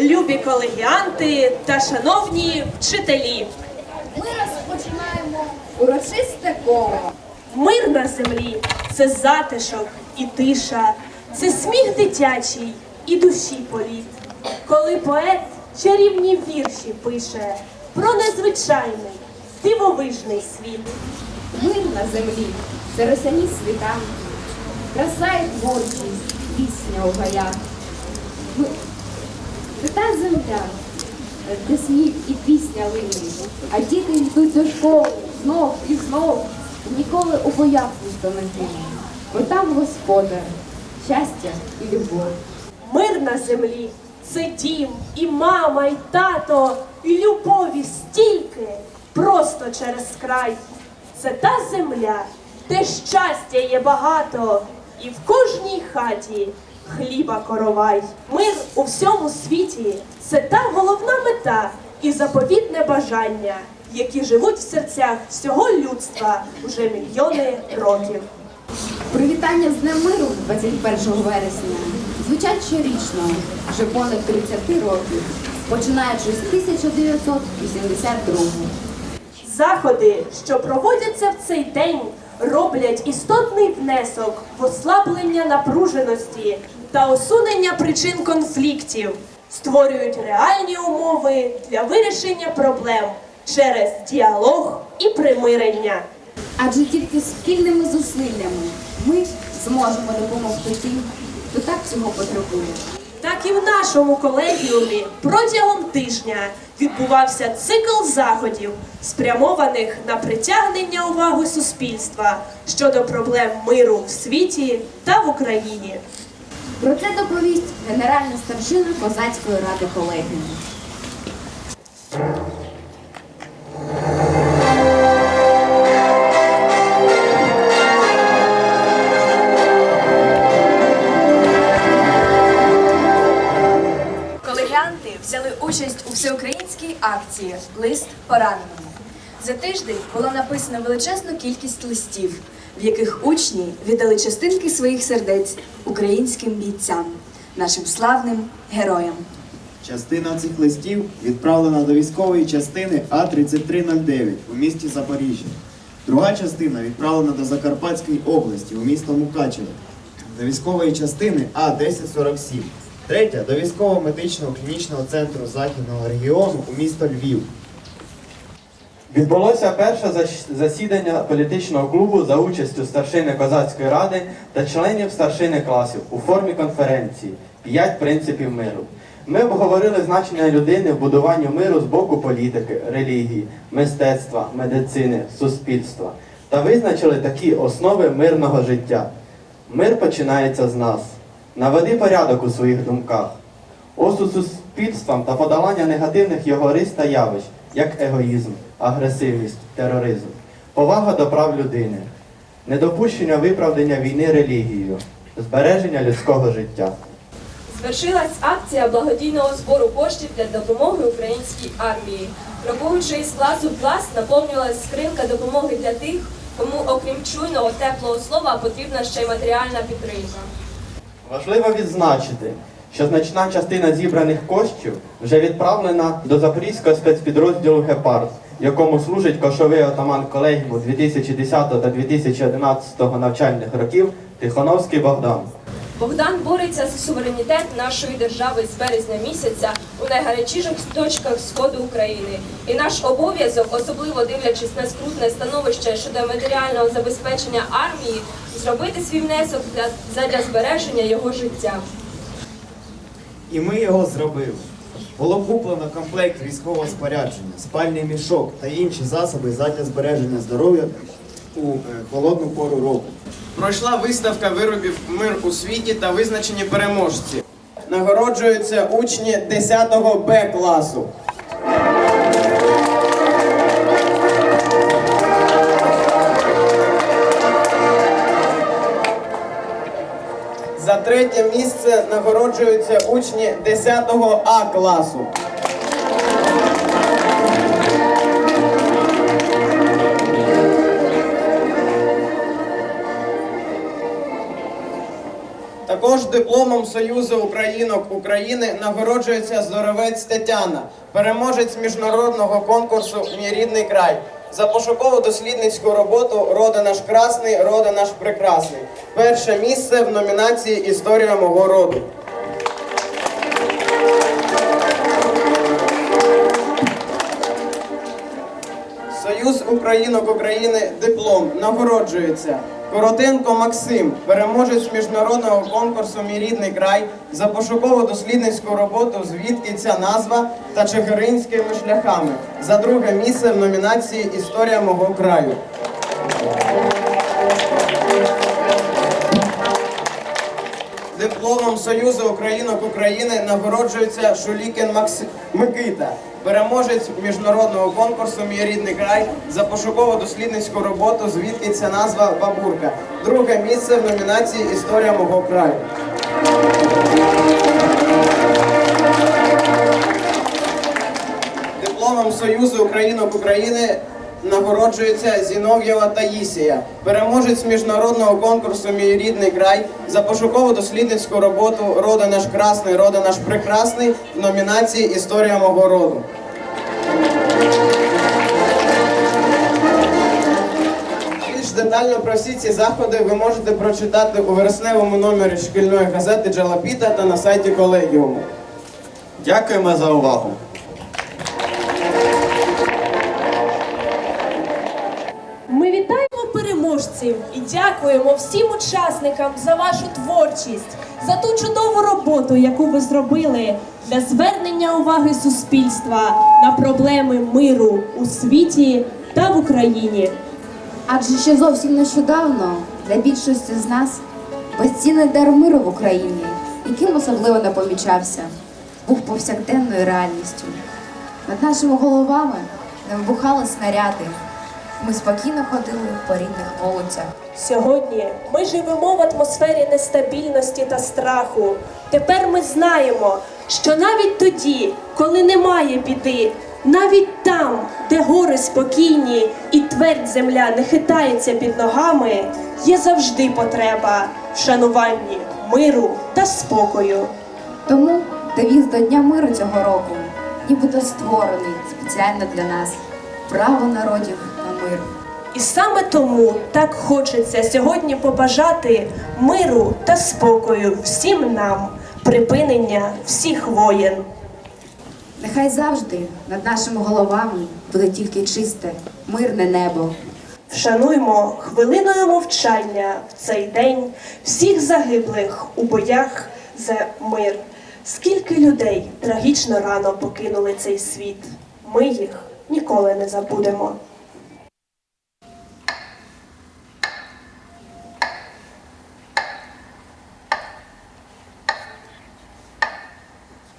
любі колегіанти та шановні вчителі. Ми розпочинаємо урочисте коло. Мир на землі це затишок і тиша, це сміх дитячий і душі політ. Коли поет чарівні вірші пише про незвичайний, дивовижний світ. Мир на землі це росяні світанки, краса і творчість, пісня у гаях. Ми... Це та земля, де сміх і пісня лині, а діти йдуть до школи знов і знов, ніколи у боях не гине. Бо там господар, щастя і любов. Мир на землі це дім, і мама, і тато, і любові стільки просто через край. Це та земля, де щастя є багато, і в кожній хаті хліба коровай. Мир у всьому світі це та головна мета і заповітне бажання, які живуть в серцях всього людства вже мільйони років. Привітання з Днем миру 21 вересня звучать щорічно вже понад 30 років, починаючи з 1982 Заходи, що проводяться в цей день, роблять істотний внесок в ослаблення напруженості та усунення причин конфліктів, створюють реальні умови для вирішення проблем через діалог і примирення. Адже тільки спільними зусиллями ми зможемо допомогти тим, хто так цього потребує. Так і в нашому колегіумі протягом тижня відбувався цикл заходів, спрямованих на притягнення уваги суспільства щодо проблем миру в світі та в Україні. Про це доповість генеральна старшина Козацької ради колегії. Колегіанти взяли участь у всеукраїнській акції Лист пораненому. За тиждень було написано величезну кількість листів, в яких учні віддали частинки своїх сердець українським бійцям, нашим славним героям. Частина цих листів відправлена до військової частини А3309 у місті Запоріжжя. Друга частина відправлена до Закарпатської області у місто Мукачево. До військової частини А1047. Третя до військово-медичного клінічного центру Західного регіону у місто Львів. Відбулося перше засідання політичного клубу за участю старшини козацької ради та членів старшини класів у формі конференції П'ять принципів миру. Ми обговорили значення людини в будуванні миру з боку політики, релігії, мистецтва, медицини, суспільства та визначили такі основи мирного життя. Мир починається з нас. Наведи порядок у своїх думках. Осуд суспільствам та подолання негативних його рис та явищ, як егоїзм, агресивність, тероризм, повага до прав людини, недопущення виправдання війни релігією, збереження людського життя. Звершилась акція благодійного збору коштів для допомоги українській армії. Рахуючи із класу в клас, наповнювалась скринка допомоги для тих, кому, окрім чуйного теплого слова, потрібна ще й матеріальна підтримка. Важливо відзначити, що значна частина зібраних коштів вже відправлена до запорізького спецпідрозділу Гепард, якому служить кошовий отаман колегіуму 2010 та 2011 навчальних років Тихоновський Богдан. Богдан бореться за суверенітет нашої держави з березня місяця у найгарячіших точках сходу України. І наш обов'язок, особливо дивлячись на скрутне становище щодо матеріального забезпечення армії, зробити свій внесок для задля збереження його життя. І ми його зробили. Було куплено комплект військового спорядження, спальний мішок та інші засоби задля збереження здоров'я у е, холодну пору року. Пройшла виставка виробів Мир у світі та визначені переможці. Нагороджуються учні 10 Б класу. Третє місце нагороджуються учні 10 А класу. Також дипломом Союзу Українок України нагороджується Зоровець Тетяна, переможець міжнародного конкурсу Мій рідний край. За пошукову дослідницьку роботу Роди наш красний, роди наш прекрасний. Перше місце в номінації Історія мого роду. Союз Українок України диплом нагороджується. Коротенко Максим, переможець міжнародного конкурсу Мій рідний край за пошукову дослідницьку роботу Звідки ця назва та Чигиринськими шляхами за друге місце в номінації Історія мого краю. Дипломом Союзу Українок України нагороджується Шулікін Макс... Микита, переможець міжнародного конкурсу Мій рідний край за пошукову дослідницьку роботу Звідки ця назва Бабурка. Друге місце в номінації Історія мого краю. Дипломом Союзу Українок України нагороджується Зінов'єва Таїсія, переможець міжнародного конкурсу Мій рідний край за пошукову дослідницьку роботу Роди наш красний, роди наш прекрасний в номінації Історія мого роду. Більш детально про всі ці заходи ви можете прочитати у вересневому номері шкільної газети Джалапіта та на сайті колегіуму. Дякуємо за увагу. Переможців і дякуємо всім учасникам за вашу творчість, за ту чудову роботу, яку ви зробили для звернення уваги суспільства на проблеми миру у світі та в Україні. Адже ще зовсім нещодавно для більшості з нас безцінний дар миру в Україні, яким особливо не помічався, був повсякденною реальністю. Над нашими головами не вибухали снаряди. Ми спокійно ходили по рідних вулицях. Сьогодні ми живемо в атмосфері нестабільності та страху. Тепер ми знаємо, що навіть тоді, коли немає біди, навіть там, де гори спокійні і твердь земля не хитається під ногами, є завжди потреба в шануванні миру та спокою. Тому девіз до Дня миру цього року нібито створений спеціально для нас. Право народів на мир. І саме тому так хочеться сьогодні побажати миру та спокою всім нам, припинення всіх воєн. Нехай завжди над нашими головами буде тільки чисте, мирне небо. Вшануймо хвилиною мовчання в цей день всіх загиблих у боях за мир. Скільки людей трагічно рано покинули цей світ. Ми їх ніколи не забудемо.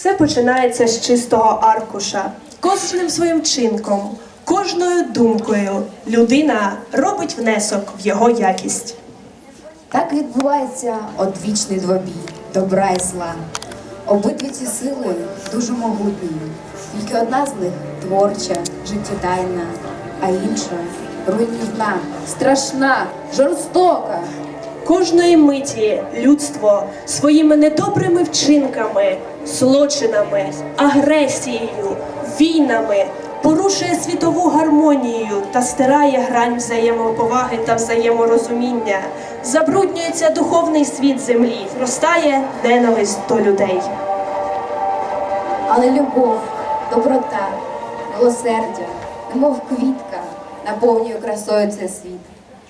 Все починається з чистого аркуша. Кожним своїм чинком, кожною думкою людина робить внесок в його якість. Так відбувається одвічний двобій добра і зла. Обидві ці сили дуже могутні. Тільки одна з них творча, життєдайна, а інша руйнівна, страшна, жорстока. Кожної миті людство своїми недобрими вчинками, злочинами, агресією, війнами порушує світову гармонію та стирає грань взаємоповаги та взаєморозуміння. Забруднюється духовний світ землі, зростає ненависть до людей. Але любов, доброта, милосердя, немов квітка, наповнює красою цей світ,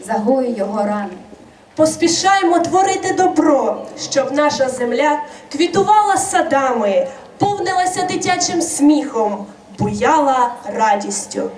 загоює його рани. Поспішаємо творити добро, щоб наша земля квітувала садами, повнилася дитячим сміхом, буяла радістю.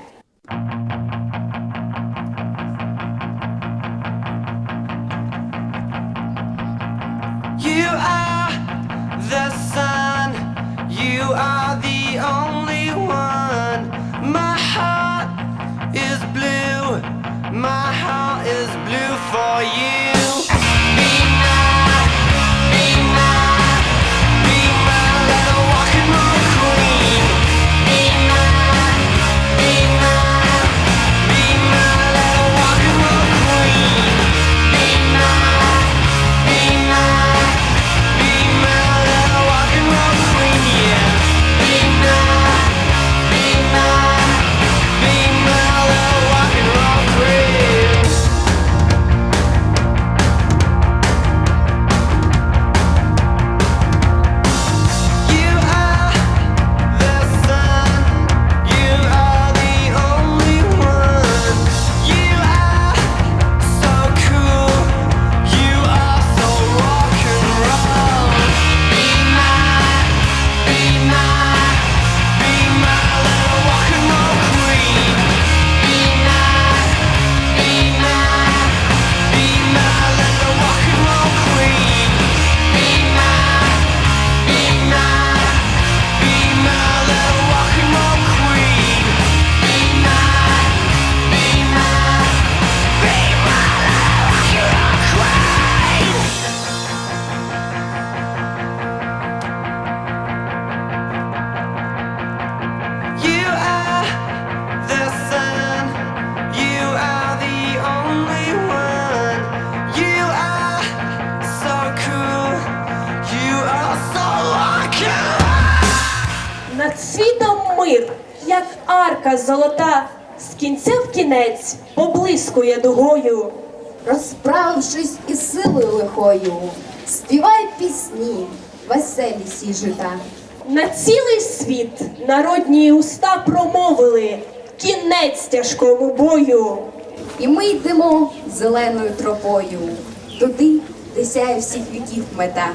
Кінець поблискує дугою. Розправившись із силою лихою, співай пісні, веселі сі жита. На цілий світ народні уста промовили кінець тяжкому бою. І ми йдемо зеленою тропою, туди, де сяє всіх віків мета.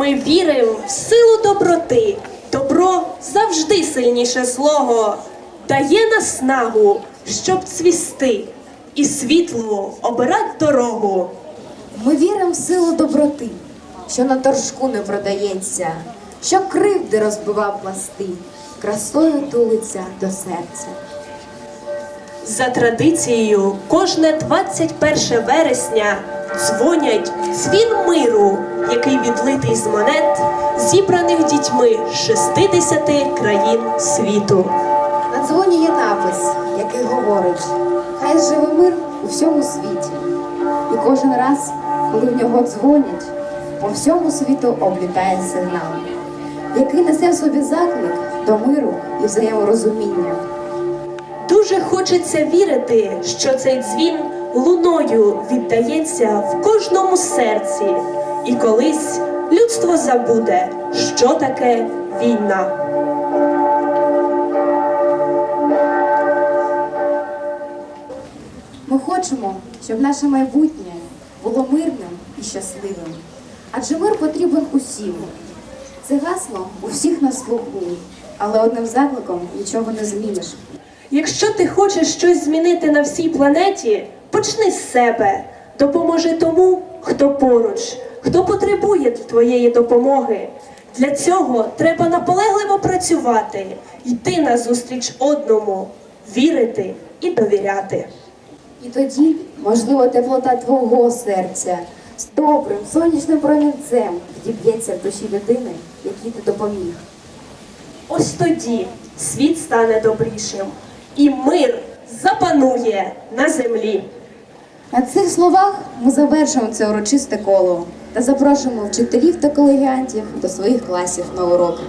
Ми віримо в силу доброти. Добро завжди сильніше злого, дає наснагу, щоб цвісти, і світлу обирать дорогу. Ми віримо в силу доброти, що на торжку не продається, що кривди розбивав пласти, красою тулиться до серця. За традицією, кожне 21 вересня дзвонять дзвін миру, який відлитий з монет, зібраних дітьми з 60 країн світу. На дзвоні є напис, який говорить: Хай живе мир у всьому світі. І кожен раз, коли в нього дзвонять, по всьому світу облітає сигнал, який несе в собі заклик до миру і взаєморозуміння. Дуже хочеться вірити, що цей дзвін луною віддається в кожному серці, і колись людство забуде, що таке війна. Ми хочемо, щоб наше майбутнє було мирним і щасливим. Адже мир потрібен усім. Це гасло у всіх на слуху, але одним закликом нічого не зміниш. Якщо ти хочеш щось змінити на всій планеті, почни з себе. Допоможи тому, хто поруч, хто потребує твоєї допомоги. Для цього треба наполегливо працювати, йти назустріч одному, вірити і довіряти. І тоді, можливо, теплота твого серця з добрим сонячним промінцем вдіб'ється в душі людини, якій ти допоміг. Ось тоді світ стане добрішим, і мир запанує на землі. На цих словах ми завершуємо це урочисте коло та запрошуємо вчителів та колегіантів до своїх класів на урок.